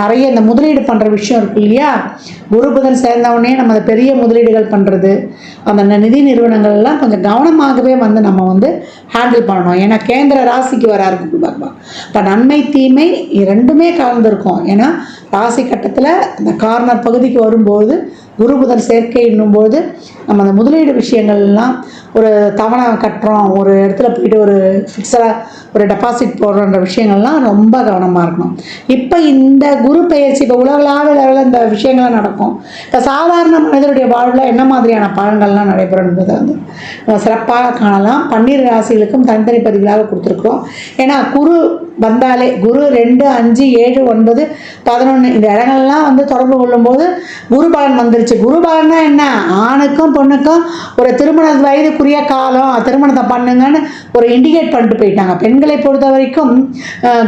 நிறைய இந்த முதலீடு பண்ணுற விஷயம் இருக்கு இல்லையா? குரு புதன் சேர்ந்தவுடனே நம்ம அந்த பெரிய முதலீடுகள் பண்ணுறது அந்த நிதி நிறுவனங்கள் எல்லாம் கொஞ்சம் கவனமாகவே வந்து நம்ம வந்து ஹேண்டில் பண்ணணும். ஏன்னா கேந்திர ராசிக்கு வராரு குரு பகவான். இப்போ நன்மை தீமை ரெண்டுமே கலந்துருக்கும். ஏன்னா ராசி கட்டத்தில் இந்த கார்னர் பகுதிக்கு வரும்போது குரு புதன் சேர்க்கை என்னும்போது நம்ம அந்த முதலீடு விஷயங்கள்லாம் ஒரு தவணை கட்டுறோம். ஒரு இடத்துல போயிட்டு ஒரு ஃபிக்ஸடாக ஒரு டெபாசிட் போடுறோன்ற விஷயங்கள்லாம் ரொம்ப கவனமாக இருக்கணும். இப்போ இந்த குரு பெயர்ச்சி இப்போ உலகளாவிய லெவலில் இந்த விஷயங்கள்லாம் நடக்கும். இப்போ சாதாரண மனிதருடைய வாழ்வில் என்ன மாதிரியான பலன்கள்லாம் நடைபெறும் என்பதை வந்து சிறப்பாக காணலாம். பன்னீர் ராசிகளுக்கும் தனித்தனி பதிவுகளாக கொடுத்துருக்குறோம். ஏன்னா குரு வந்தாலே குரு ரெண்டு அஞ்சு ஏழு ஒன்பது பதினொன்று இந்த இடங்கள்லாம் வந்து தொடர்பு கொள்ளும்போது குரு பலன் வந்துருச்சு. குரு பலன்னா என்ன? ஆணுக்கும் பொண்ணுக்கும் ஒரு திருமண வயதுக்குரிய காலம். திருமணத்தை பண்ணுங்கன்னு ஒரு இண்டிகேட் பண்ணிட்டு போயிட்டாங்க. பெண்களை பொறுத்த வரைக்கும்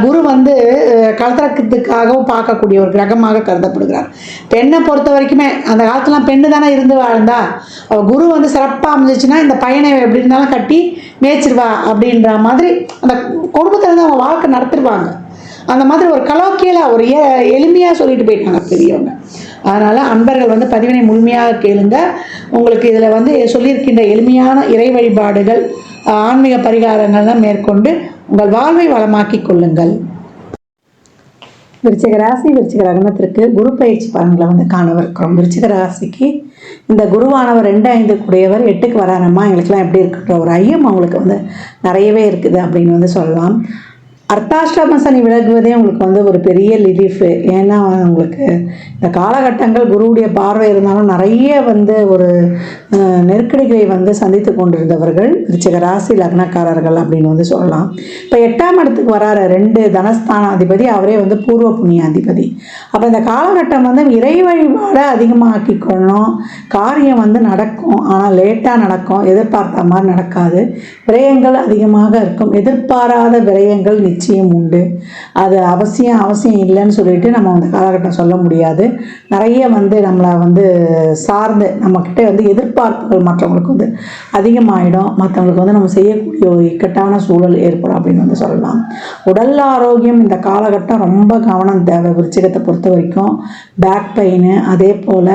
குரு வந்து அஹ், கலத்திரக்கத்துக்காகவும் பார்க்கக்கூடிய ஒரு கிரகமாக கருதப்படுகிறார். பெண்ணை பொறுத்த வரைக்குமே அந்த காலத்துலாம் பெண்ணு தானே இருந்து வாழ்ந்தா. குரு வந்து சிறப்பாக அமைஞ்சிச்சுன்னா இந்த பையனை எப்படி இருந்தாலும் கட்டி மேய்ச்சிருவா அப்படின்ற மாதிரி அந்த குடும்பத்தில் இருந்து அவங்க வாழ்க்கை நடத்திடுவாங்க அந்த மாதிரி ஒரு கலோக்கியலாக ஒரு எ- எளிமையாக சொல்லிட்டு போயிட்டாங்க பெரியவங்க. அதனால் அன்பர்கள் வந்து பதிவினை முழுமையாக கேளுங்க. உங்களுக்கு இதில் வந்து சொல்லியிருக்கின்ற எளிமையான இறை வழிபாடுகள் ஆன்மீக பரிகாரங்கள்லாம் மேற்கொண்டு உங்கள் வாழ்வை வளமாக்கிக் கொள்ளுங்கள். விருச்சிக ராசி விருச்சிக ரகணத்திற்கு குரு பயிற்சி பலன்களை வந்து காணவிருக்கிறோம். விருச்சிக ராசிக்கு இந்த குருவானவர் ரெண்டு ஐந்து கூடியவர் எட்டுக்கு வராரம்மா. எங்களுக்கெல்லாம் எப்படி இருக்குன்ற ஒரு ஐயம் அவங்களுக்கு வந்து நிறையவே இருக்குது அப்படின்னு வந்து சொல்லலாம். அர்த்தாஷ்டம சனி விலகுவதே உங்களுக்கு வந்து ஒரு பெரிய ரிலீஃபு ஏன்னா உங்களுக்கு இந்த காலகட்டங்கள் குருவுடைய பார்வை இருந்தாலும் நிறைய வந்து ஒரு நெருக்கடிகளை வந்து சந்தித்து கொண்டிருந்தவர்கள் விருச்சிக ராசி லக்னக்காரர்கள் அப்படின்னு வந்து சொல்லலாம். இப்போ எட்டாம் இடத்துக்கு வராரு ரெண்டு தனஸ்தான அதிபதி அவரே வந்து பூர்வ புண்ணிய அதிபதி அப்போ இந்த காலகட்டம் வந்து இறை வழிபாடை அதிகமாக்கிக்கணும் காரியம் வந்து நடக்கும். ஆனால் லேட்டாக நடக்கும். எதிர்பார்த்த மாதிரி நடக்காது. விரயங்கள் அதிகமாக இருக்கும். எதிர்பாராத விரயங்கள் நிச்சயம் நிச்சயம் உண்டு. அது அவசியம் அவசியம் இல்லைன்னு சொல்லிட்டு நம்ம அந்த காலகட்டம் சொல்ல முடியாது. நிறைய வந்து நம்மளை வந்து சார்ந்து நம்மக்கிட்ட வந்து எதிர்பார்ப்புகள் மற்றவங்களுக்கு வந்து அதிகமாகிடும் மற்றவங்களுக்கு வந்து நம்ம செய்யக்கூடிய ஒரு இக்கட்டான சூழல் ஏற்படும் அப்படின்னு வந்து சொல்லலாம். உடல் ஆரோக்கியம் இந்த காலகட்டம் ரொம்ப கவனம் தேவை விருச்சிகத்தை பொறுத்த வரைக்கும். பேக் பெயின் அதே போல்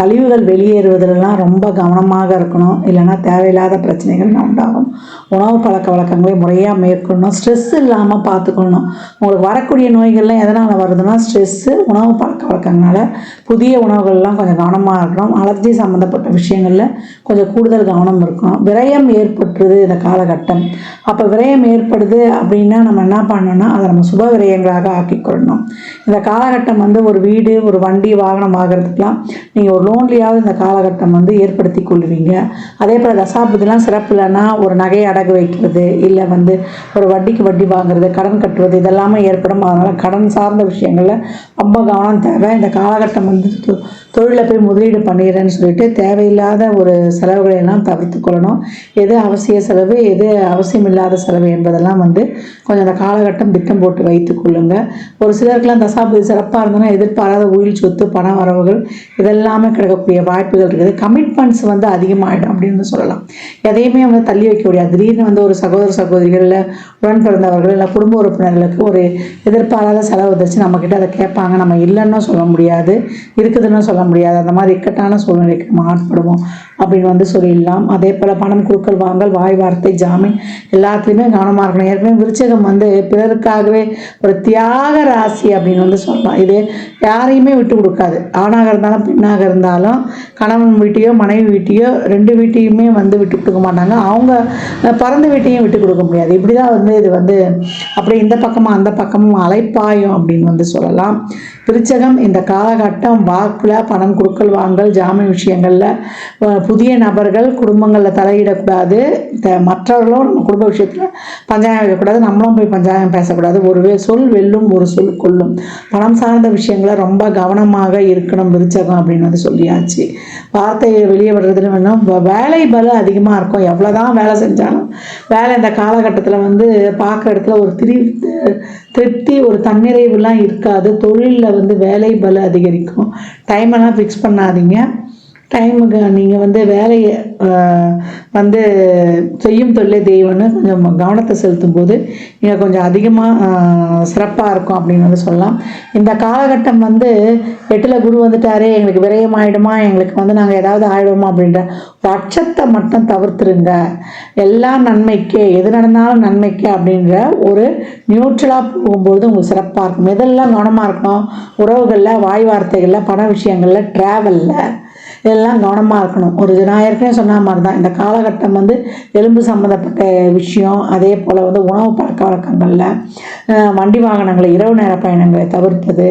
கழிவுகள் வெளியேறுவதிலலாம் ரொம்ப கவனமாக இருக்கணும். இல்லைன்னா தேவையில்லாத பிரச்சனைகள் உண்டாகும். உணவு பழக்க வழக்கங்களை முறையாக மேற்கொள்ளணும். ஸ்ட்ரெஸ் இல்லாமல் பார்த்துக்கணும் உங்களுக்கு வரக்கூடிய நோய்கள்லாம் எதனால் வருதுன்னா ஸ்ட்ரெஸ்ஸு உணவு பழக்க வழக்கங்களால புதிய உணவுகள்லாம் கொஞ்சம் கவனமாக இருக்கணும். அலர்ஜி சம்மந்தப்பட்ட விஷயங்களில் கொஞ்சம் கூடுதல் கவனம் இருக்கணும். விரயம் ஏற்பட்டுருது இந்த காலகட்டம். அப்போ விரயம் ஏற்படுது அப்படின்னா நம்ம என்ன பண்ணணும்னா அதை நம்ம சுப விரயங்களாக ஆக்கிக்கொள்ளணும் இந்த காலகட்டம் வந்து ஒரு வீடு ஒரு வண்டி வாகனம் ஆகிறதுக்கெலாம் நீங்கள் ஒரு லோன்லியாவது இந்த காலகட்டம் வந்து ஏற்படுத்தி கொள்வீங்க. அதே போல் தசாபதிலாம் சிறப்பு இல்லைன்னா ஒரு நகையை அடகு வைக்கிறது இல்லை வந்து ஒரு வட்டிக்கு வட்டி வாங்குறது கடன் கட்டுவது இதெல்லாமே ஏற்படும். அதனால் கடன் சார்ந்த விஷயங்களில் ரொம்ப கவனம் தேவை. இந்த காலகட்டம் வந்து தொ- தொழிலில் போய் முதலீடு பண்ணிடுறேன்னு சொல்லிட்டு தேவையில்லாத ஒரு செலவுகளை எல்லாம் தவிர்த்து கொள்ளணும். எது அவசிய செலவு எது அவசியம் இல்லாத செலவு என்பதெல்லாம் வந்து கொஞ்சம் அந்த காலகட்டம் திட்டம் போட்டு வைத்துக் கொள்ளுங்கள் ஒரு சிலருக்கெல்லாம் தசாபதி சிறப்பாக இருந்ததுன்னா எதிர்பாராத உயிர் சொத்து பண வரவுகள் இதெல்லாமே கிடைக்கக்கூடிய வாய்ப்புகள் இருக்குது. கமிட்மெண்ட்ஸ் வந்து அதிகமாகிடும் அப்படின்னு சொல்லலாம். எதையுமே வந்து தள்ளி வைக்க முடியாது. திடீர்னு வந்து ஒரு சகோதர சகோதரிகளில் உடன் பிறந்தவர்கள் இல்லை குடும்ப உறுப்பினர்களுக்கு ஒரு எதிர்பாராத செலவு வந்துச்சு நம்மக்கிட்ட அதை கேட்பாங்க. நம்ம இல்லைன்னு சொல்ல முடியாது. இருக்குதுன்னு சொல்ல முடியாது. அந்த மாதிரி இக்கட்டான சூழ்நிலைக்கு நம்ம ஆட்படுவோம் அப்படின்னு வந்து சொல்லிடலாம். அதே போல் பணம் குழுக்கள் வாங்கல் வாய் வார்த்தை ஜாமீன் எல்லாத்துலேயுமே கவனமாக இருக்கணும். ஏற்கனவே விருச்சகம் வந்து பிறருக்காகவே ஒரு தியாக ராசி அப்படின்னு வந்து சொல்லலாம் இது யாரையுமே விட்டு கொடுக்காது. ஆணாக இருந்தாலும் பெண்ணாக இருந்தாலும் கணவன் வீட்டையோ மனைவி வீட்டையோ ரெண்டு வீட்டையுமே வந்து விட்டு கொடுக்க மாட்டாங்க. அவங்க பிறந்த வீட்டையும் விட்டு கொடுக்க முடியாது. இப்படி தான் வந்து இது வந்து அப்படி இந்த பக்கமும் அந்த பக்கமும் அலைப்பாயும் அப்படின்னு வந்து சொல்லலாம். விருச்சகம் இந்த காலகட்டம் வாக்கில் பணம் கொடுக்கல் வாங்கல் ஜாமீன் விஷயங்களில் புதிய நபர்கள் குடும்பங்களில் தலையிடக்கூடாது. த- மற்றவர்களும் நம்ம குடும்ப விஷயத்தில் பஞ்சாயம் வைக்கக்கூடாது. நம்மளும் போய் பஞ்சாயம் பேசக்கூடாது. ஒருவே சொல் வெல்லும் ஒரு சொல் கொல்லும் பணம் சார்ந்த விஷயங்களை ரொம்ப கவனமாக இருக்கணும் விருச்சகம் அப்படின்னு வந்து சொல்லியாச்சு. வார்த்தையை வெளியே விடுறதுல வேணும் வேலை பலு அதிகமாக இருக்கும். எவ்வளோதான் வேலை செஞ்சாலும் வேலை இந்த காலகட்டத்தில் வந்து பார்க்குற இடத்துல ஒரு திரி திருப்தி ஒரு தன்னிறைவுலாம் இருக்காது. தொழிலில் வந்து வேலை பல அதிகரிக்கும். டைமெல்லாம் ஃபிக்ஸ் பண்ணாதீங்க. டைமுக்கு நீங்கள் வந்து வேலையை வந்து செய்யும் தொழிலே தெய்வம்னு கொஞ்சம் கவனத்தை செலுத்தும் போது நீங்கள் கொஞ்சம் அதிகமாக சிறப்பாக இருக்கும் அப்படின்னு வந்து சொல்லலாம். இந்த காலகட்டம் வந்து எட்டில் குரு வந்துட்டாரே எங்களுக்கு விரயம் ஆயிடுமா எங்களுக்கு வந்து நாங்கள் ஏதாவது ஆயிடுவோமா அப்படின்ற ஒரு அச்சத்தை மட்டும் தவிர்த்துருங்க. எல்லாம் நன்மைக்கே எது நடந்தாலும் நன்மைக்கே அப்படின்ற ஒரு நியூட்ரலாக போகும்பொழுது உங்களுக்கு சிறப்பாக இருக்கும். எதெல்லாம் கவனமாக இருக்கணும்? உறவுகளில் வாய் வார்த்தைகளில் பண விஷயங்களில் ட்ராவலில் இதெல்லாம் கவனமாக இருக்கணும். ஒரு நான் ஏற்கனவே சொன்ன மாதிரி தான் இந்த காலகட்டம் வந்து எலும்பு சம்மந்தப்பட்ட விஷயம் அதே போல் வந்து உணவு பழக்க வழக்கங்களில் வண்டி வாகனங்களை இரவு நேர பயணங்களை தவிர்ப்பது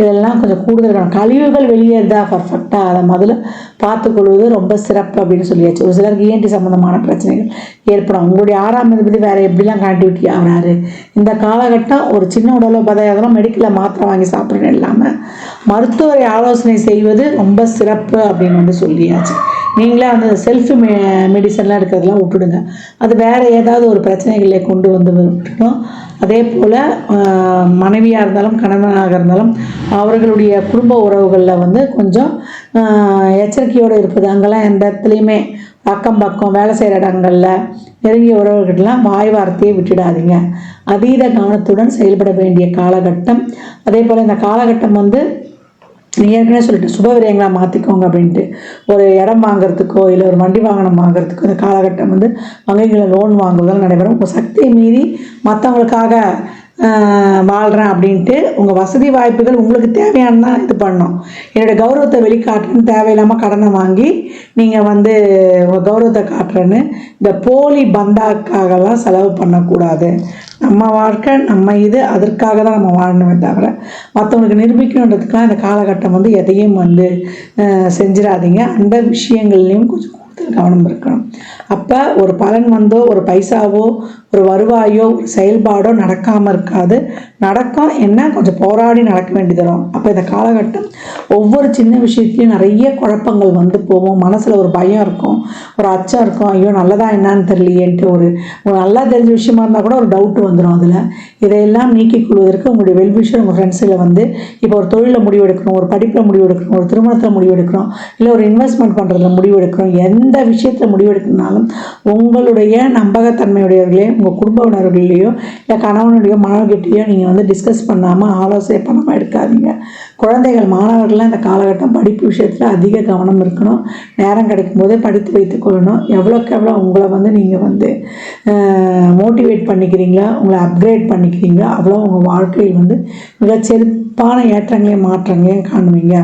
இதெல்லாம் கொஞ்சம் கூடுதல் இருக்கணும் கழிவுகள் வெளியேறதா பர்ஃபெக்டாக அதை முதல்ல பார்த்துக்கொள்வது ரொம்ப சிறப்பு அப்படின்னு சொல்லியாச்சு. ஒரு சிலருக்கு இஎன்டி சம்மந்தமான பிரச்சனைகள் ஏற்படும். உங்களுடைய ஆறாம் அதிபதி வேறு எப்படிலாம் கனெக்டிவிட்டி ஆகிறாரு? இந்த காலகட்டம் ஒரு சின்ன உடல் பதையாதெல்லாம் மெடிக்கலில் மாத்திரை வாங்கி சாப்பிட்றது இல்லாமல் மருத்துவரை ஆலோசனை செய்வது ரொம்ப சிறப்பு அப்படின்னு வந்து சொல்லியாச்சு. நீங்களே அந்த செல்ஃப் மெ மெடிசன்லாம் எடுக்கிறதெல்லாம் விட்டுடுங்க. அது வேறு ஏதாவது ஒரு பிரச்சனைகளை கொண்டு வந்து விட்டுட்டோம். அதே போல் மனைவியாக இருந்தாலும் கணவனாக இருந்தாலும் அவர்களுடைய குடும்ப உறவுகளில் வந்து கொஞ்சம் எச்சரிக்கையோடு இருப்பது. அங்கெல்லாம் எந்த இடத்துலையுமே அக்கம் பக்கம் வேலை செய்கிற இடங்களில் நெருங்கிய உறவுகிட்டலாம் வாய் வார்த்தையை விட்டுடாதீங்க. அதீத கவனத்துடன் செயல்பட வேண்டிய காலகட்டம். அதே போல் இந்த காலகட்டம் வந்து நீ ஏற்கனவே சொல்லிட்டு சுப விரயங்களா மாற்றிக்கோங்க அப்படின்ட்டு. ஒரு இடம் வாங்குறதுக்கோ இல்லை ஒரு வண்டி வாகனம் வாங்குறதுக்கோ இந்த காலகட்டம் வந்து வங்கிகளில் லோன் வாங்குவதால் நடைபெறும். உங்கள் சக்தியை மீறி மற்றவங்களுக்காக வாழ்கிறேன் அப்படின்ட்டு உங்கள் வசதி வாய்ப்புகள் உங்களுக்கு தேவையானதான் இது பண்ணோம். என்னுடைய கௌரவத்தை வெளிக்காட்டுன்னு தேவையில்லாமல் கடனை வாங்கி நீங்கள் வந்து உங்கள் கௌரவத்தை காட்டுறேன்னு இந்த போலி பந்தாக்காகலாம் செலவு பண்ணக்கூடாது. நம்ம வாழ்க்கை நம்ம இது அதற்காக தான் நம்ம வாழணுமே தவிர மற்றவங்களுக்கு நிரூபிக்கணுன்றதுக்கெலாம் இந்த காலகட்டம் வந்து எதையும் வந்து செஞ்சிடாதீங்க. அந்த விஷயங்கள்லையும் கொஞ்சம் கூடுதல் கவனம் இருக்கணும். அப்போ ஒரு பலன் வந்தோ ஒரு பைசாவோ ஒரு வருவாயோ ஒரு செயல்பாடோ நடக்காமல் இருக்காது. நடக்கும் என்ன? கொஞ்சம் போராடி நடக்க வேண்டியது வரும் அப்போ இந்த காலகட்டம் ஒவ்வொரு சின்ன விஷயத்துலையும் நிறைய குழப்பங்கள் வந்து போகும். மனசில் ஒரு பயம் இருக்கும். ஒரு அச்சம் இருக்கும். ஐயோ நல்லதா என்னன்னு தெரியலையேன்ட்டு ஒரு ஒரு நல்லா தெரிஞ்ச விஷயமா இருந்தால் கூட ஒரு டவுட் வந்துடும் அதில். இதையெல்லாம் நீக்கிக் கொள்வதற்கு உங்களுடைய வெல்விஷர் உங்கள் ஃப்ரெண்ட்ஸில் வந்து இப்போ ஒரு தொழிலில் முடிவு எடுக்கணும் ஒரு படிப்பில் முடிவு எடுக்கணும் ஒரு திருமணத்தில் முடிவு எடுக்கணும் இல்லை ஒரு இன்வெஸ்ட்மெண்ட் பண்ணுறதுல முடிவு எடுக்கணும் எந்த விஷயத்தில் முடிவு எடுக்கணும்னாலும் உங்களுடைய நம்பகத்தன்மையுடையவர்களையும் உங்கள் குடும்ப உணர்வுகளையோ இல்லை கணவனுடைய மனைவிகிட்டையோ நீங்கள் வந்து டிஸ்கஸ் பண்ணாமல் ஆலோசனை பண்ணாமல் எடுக்காதீங்க. குழந்தைகள் மாணவர்கள்லாம் இந்த காலகட்டம் படிப்பு விஷயத்தில் அதிக கவனம் இருக்கணும். நேரம் கிடைக்கும் போதே படித்து வைத்து கொள்ளணும். எவ்வளோக்கு எவ்வளோ உங்களை வந்து நீங்கள் வந்து மோட்டிவேட் பண்ணிக்கிறீங்களா? உங்களை அப்கிரேட் பண்ணிக்கிறீங்களா? அவ்வளோ உங்கள் வாழ்க்கையில் வந்து மிகச்சிறப்பான ஏற்றங்களையும் மாற்றங்களையும் காணுவீங்க.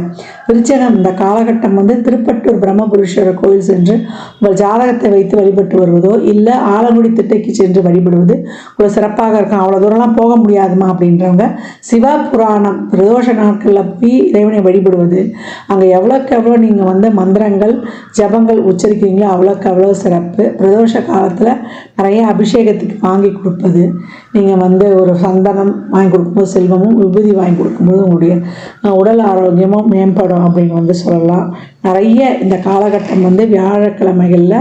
விருச்சகம் இந்த காலகட்டம் வந்து திருப்பட்டூர் பிரம்மபுருஷர் கோயில் சென்று உங்கள் ஜாதகத்தை வைத்து வழிபட்டு வருவதோ இல்லை ஆலங்குடி திட்டைக்கு சென்று வழிபடுவது ஒரு சிறப்பாக இருக்கும். அவ்வளோ தூரம்லாம் போக முடியாதுமா அப்படின்றவங்க சிவ புராணம் பிரதோஷ நாட்களில் போய் இறைவனை வழிபடுவது. அங்கே எவ்வளோக்கு எவ்வளோ நீங்கள் வந்து மந்திரங்கள் ஜபங்கள் உச்சரிக்கிறீங்களோ அவ்வளோக்கு அவ்வளோ சிறப்பு. பிரதோஷ காலத்தில் நிறைய அபிஷேகத்துக்கு வாங்கி கொடுப்பது. நீங்கள் வந்து ஒரு சந்தனம் வாங்கி கொடுக்கும்போது செல்வமும் விபூதி வாங்கி கொடுக்கும்போது உங்களுடைய உடல் ஆரோக்கியமும் மேம்படும் அப்படின்னு வந்து சொல்லலாம். நிறைய இந்த காலகட்டம் வந்து வியாழக்கிழமைகளில்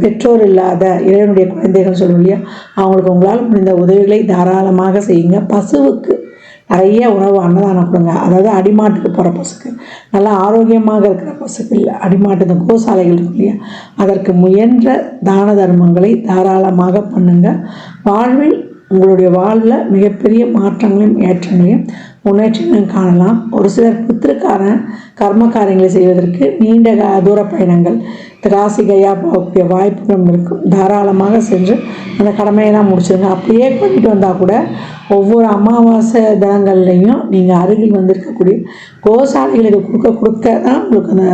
பெற்றோர் இல்லாத இறைவனுடைய குழந்தைகள் சொல்லுவோம் இல்லையா? அவங்களுக்கு உங்களால் முடிந்த உதவிகளை தாராளமாக செய்யுங்க. பசுவுக்கு நிறைய உணவு அன்னதானம் கொடுங்க. அதாவது அடிமாட்டுக்கு போகிற பசுக்கு நல்லா ஆரோக்கியமாக இருக்கிற பசுக்கு இல்லை. அடிமாட்டு இந்த கோசாலைகள் இருக்கு இல்லையா? அதற்கு முயன்ற தான தர்மங்களை தாராளமாக பண்ணுங்கள் வாழ்வில் உங்களுடைய வாழ்வில் மிகப்பெரிய மாற்றங்களையும் ஏற்றங்களையும் முன்னேற்றங்களையும் காணலாம். ஒரு சிலர் புத்திரக்காரன் கர்மகாரியங்களை செய்வதற்கு நீண்ட தூர பயணங்கள் ராசி கையா போகக்கூடிய வாய்ப்புகளும் இருக்கும். தாராளமாக சென்று அந்த கடமையெல்லாம் முடிச்சிருங்க. அப்படியே பண்ணிட்டு வந்தால் கூட ஒவ்வொரு அமாவாசை தினங்கள்லையும் நீங்கள் அருகில் வந்திருக்கக்கூடிய கோசாலைகளுக்கு கொடுக்க கொடுக்க தான் உங்களுக்கு அந்த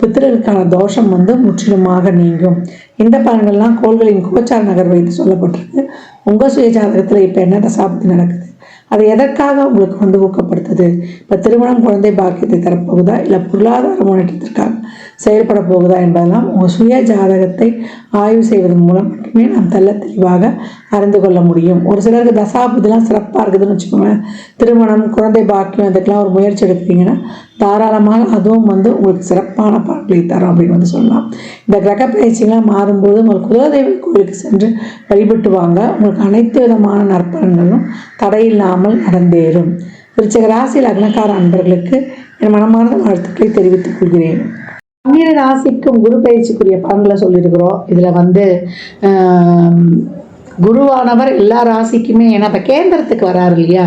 பித்திரருக்கான தோஷம் வந்து முற்றிலுமாக நீங்கும். இந்த பலன்கள்லாம் கோள்களின் கோச்சார் நகர் வைத்து சொல்லப்பட்டிருக்கு. உங்கள் சுய ஜாதகத்தில் இப்போ என்ன தசாப்தி நடக்குது? அது எதற்காக உங்களுக்கு வந்து ஊக்கப்படுத்துது? இப்போ திருமணம் குழந்தை பாக்கியத்தை தரப்போகுதா? இல்லை பொருளாதார முன்னேற்றத்திற்காக? செயல்பட போகுதா என்பதெல்லாம் உங்கள் சுய ஜாதகத்தை ஆய்வு செய்வதன் மூலம் மட்டுமே நாம் தெல்ல தெளிவாக அறிந்து கொள்ள முடியும். ஒரு சிலருக்கு தசாபுதிலாம் சிறப்பாக இருக்குதுன்னு வச்சுக்கோங்க திருமணம் குழந்தை பாக்கியம் இதுக்கெல்லாம் ஒரு முயற்சி எடுக்கிறீங்கன்னா தாராளமாக அதுவும் வந்து உங்களுக்கு சிறப்பான பலன்களை தரும் அப்படின்னு வந்து சொல்லலாம். இந்த கிரக பயிற்சிலாம் மாறும்போது உங்களுக்கு குலதெய்வ கோயிலுக்கு சென்று வழிபட்டு வாங்க உங்களுக்கு அனைத்து விதமான நற்பலன்களும் தடையில்லாமல் நடந்தேறும். விருச்சக ராசி லக்னக்கார அன்பர்களுக்கு என் மனமார்ந்த வாழ்த்துக்களை தெரிவித்துக் கொள்கிறேன். பன்னிர ராசிக்கும் குரு பயிற்சிக்குரிய பலன்களை சொல்லியிருக்கிறோம். இதில் வந்து குருவானவர் எல்லா ராசிக்குமே ஏன்னா இப்போ கேந்திரத்துக்கு வராரு இல்லையா?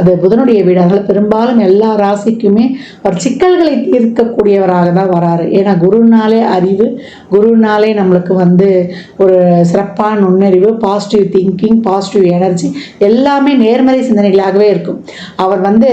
அது புதனுடைய வீடு. அதனால் பெரும்பாலும் எல்லா ராசிக்குமே அவர் சிக்கல்களை தீர்க்கக்கூடியவராக தான் வராரு. ஏன்னா குருனாலே அறிவு குருனாலே நம்மளுக்கு வந்து ஒரு சிறப்பான நுண்ணறிவு பாசிட்டிவ் திங்கிங் பாசிட்டிவ் எனர்ஜி எல்லாமே நேர்மறை சிந்தனைகளாகவே இருக்கும். அவர் வந்து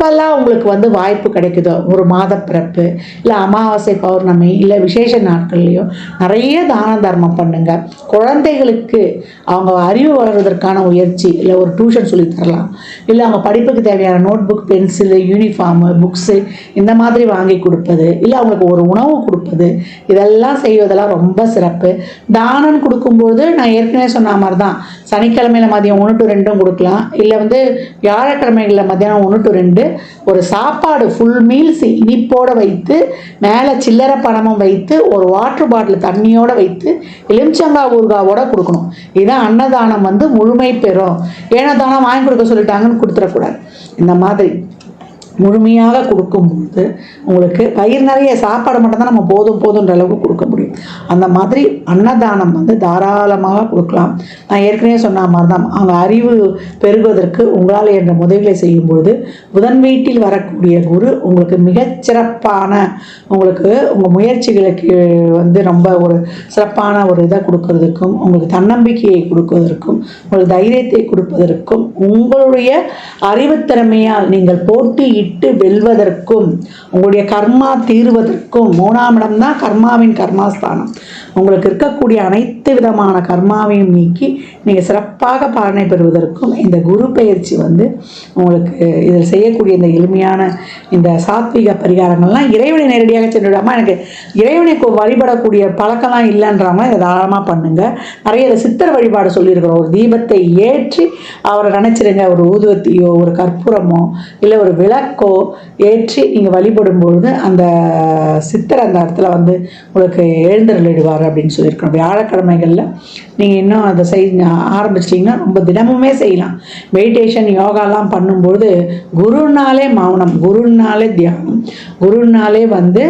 எப்பெல்லாம் உங்களுக்கு வந்து வாய்ப்பு கிடைக்குதோ? ஒரு மாத பிறப்பு இல்லை அமாவாசை பௌர்ணமி இல்லை விசேஷ நாட்கள்லையோ நிறைய தான தர்மம் பண்ணுங்க. குழந்தைகளுக்கு அவங்க அறிவு வளர்வதற்கான முயற்சி இல்லை ஒரு டியூஷன் சொல்லி தரலாம் இல்லை அவங்க படிப்புக்கு தேவையான note book pencil uniform books இந்த மாதிரி வாங்கி கொடுப்பது இல்லை அவங்களுக்கு ஒரு உணவு கொடுப்பது இதெல்லாம் செய்வதெல்லாம் ரொம்ப சிறப்பு. தானம் கொடுக்கும்போது நான் ஏற்கனவே சொன்ன மாதிரி தான் சனிக்கிழமையில மதியம் ஒன்று டு ரெண்டும் கொடுக்கலாம் இல்லை வந்து வியாழக்கிழமைகளில் மதியானம் ஒன்று டு ரெண்டு ஒரு சாப்பாடு ஃபுல் மீல்ஸ் இனிப்போடு வைத்து மேலே சில்லறை பணமும் வைத்து ஒரு வாட்டர் பாட்டில் தண்ணியோடு வைத்து எலுமிச்சங்காய் ஊர்காவோட கொடுக்கணும். இதுதான் அன்னதானம் வந்து முழுமை பெறும். ஏன்னா தானம் வாங்கி கொடுக்க சொல்லிட்டாங்கன்னு கொடுத்துடக்கூடாது. இந்த மாதிரி முழுமையாக கொடுக்கும்போது உங்களுக்கு வயிறு நிறைய சாப்பாடு மட்டும்தான் நம்ம போதும் போதுன்ற அளவுக்கு கொடுக்க முடியும். அந்த மாதிரி அன்னதானம் வந்து தாராளமாக கொடுக்கலாம். நான் ஏற்கனவே சொன்ன மாதிரி தான் அவங்க அறிவு பெருகுவதற்கு உங்களால் என்ற உதவிகளை செய்யும்பொழுது புதன் வீட்டில் வரக்கூடிய குரு உங்களுக்கு மிகச்சிறப்பான உங்களுக்கு உங்கள் முயற்சிகளுக்கு வந்து ரொம்ப ஒரு சிறப்பான ஒரு இதை கொடுக்கறதுக்கும் உங்களுக்கு தன்னம்பிக்கையை கொடுப்பதற்கும் உங்களுக்கு தைரியத்தை கொடுப்பதற்கும் உங்களுடைய அறிவுத்திறமையால் நீங்கள் போட்டியிட்டு வெல்வதற்கும் உங்களுடைய கர்மா தீர்வதற்கும் மூணாம் இடம் தான் கர்மாவின் கர்மாஸ்தானம் உங்களுக்கு இருக்கக்கூடிய அனைத்து விதமான கர்மாவையும் நீக்கி நீங்கள் சிறப்பாக பலனை பெறுவதற்கும் இந்த குரு பயிற்சி வந்து உங்களுக்கு இதில் செய்யக்கூடிய இந்த எளிமையான இந்த சாத்விக பரிகாரங்கள்லாம் இறைவனை நேரடியாக சென்றுவிடாமல் எனக்கு இறைவனை வழிபடக்கூடிய பழக்கம்லாம் இல்லைன்றவங்க இதை தாராளமாக பண்ணுங்க. நிறைய இதை சித்தர் வழிபாடு சொல்லியிருக்கிறோம். ஒரு தீபத்தை ஏற்றி அவரை நினச்சிருங்க. ஒரு ஊதுவத்தியோ ஒரு கற்பூரமோ இல்லை ஒரு விளக்கோ ஏற்றி நீங்கள் வழிபடும் பொழுது அந்த சித்தர் அந்த இடத்துல வந்து உங்களுக்கு எழுந்தருளிடுவார் அப்படின்னு சொல்லியிருக்கோம். வியாழக்கிழமைகளில் நீங்கள் இன்னும் அதை செய் ஆரம்பிச்சிட்டிங்கன்னா ரொம்ப தினமுமே செய்யலாம். மெடிடேஷன் யோகாலாம் பண்ணும்போது குருனாலே மௌனம் குருனாலே தியானம் குருனாலே வந்து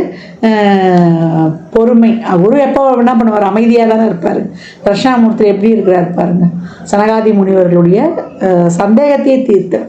பொறுமை. குரு எப்போ என்ன பண்ணுவார்? அமைதியாக தானே இருப்பார். தட்சிணாமூர்த்தி எப்படி இருக்கிறார் பாருங்க. சனகாதி முனிவர்களுடைய சந்தேகத்தையே தீர்த்தார்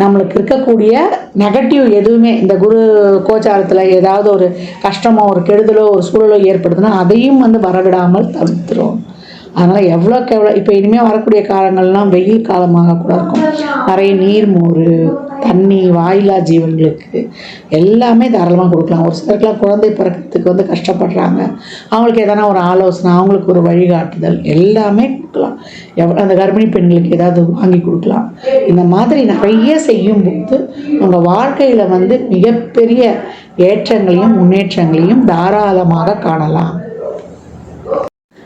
நம்மளுக்கு இருக்கக்கூடிய நெகட்டிவ் எதுவுமே இந்த குரு கோச்சாரத்தில் ஏதாவது ஒரு கஷ்டமோ ஒரு கெடுதலோ ஒரு சூழலோ ஏற்படுதுன்னா அதையும் வந்து வரவிடாமல் தவிர்த்துரும். அதனால் எவ்வளோக்கு எவ்வளோ இப்போ இனிமேல் வரக்கூடிய காலங்கள்லாம் வெயில் காலமாக கூட இருக்கும். நிறைய நீர் மோர் தண்ணி வாயிலா ஜீவன்களுக்கு எல்லாமே தாராளமாக கொடுக்கலாம். ஒரு சிலருக்குலாம் குழந்தை பிறக்கிறதுக்கு வந்து கஷ்டப்படுறாங்க. அவங்களுக்கு எதனா ஒரு ஆலோசனை அவங்களுக்கு ஒரு வழிகாட்டுதல் எல்லாமே கொடுக்கலாம். எவ் அந்த கர்ப்பிணி பெண்களுக்கு ஏதாவது வாங்கி கொடுக்கலாம். இந்த மாதிரி நிறைய செய்யும்போது உங்கள் வாழ்க்கையில் வந்து மிகப்பெரிய ஏற்றங்களையும் முன்னேற்றங்களையும் தாராளமாக காணலாம்.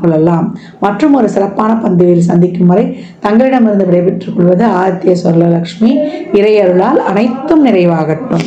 கொள்ளலாம். மற்றும் ஒரு சிறப்பான பந்தியில் சந்திக்கும் வரை தங்களிடமிருந்து விடைபெற்றுக் கொள்வது ஆதித்ய சொர்லலக்ஷ்மி இறையருளால் அனைத்தும் நிறைவாகட்டும்.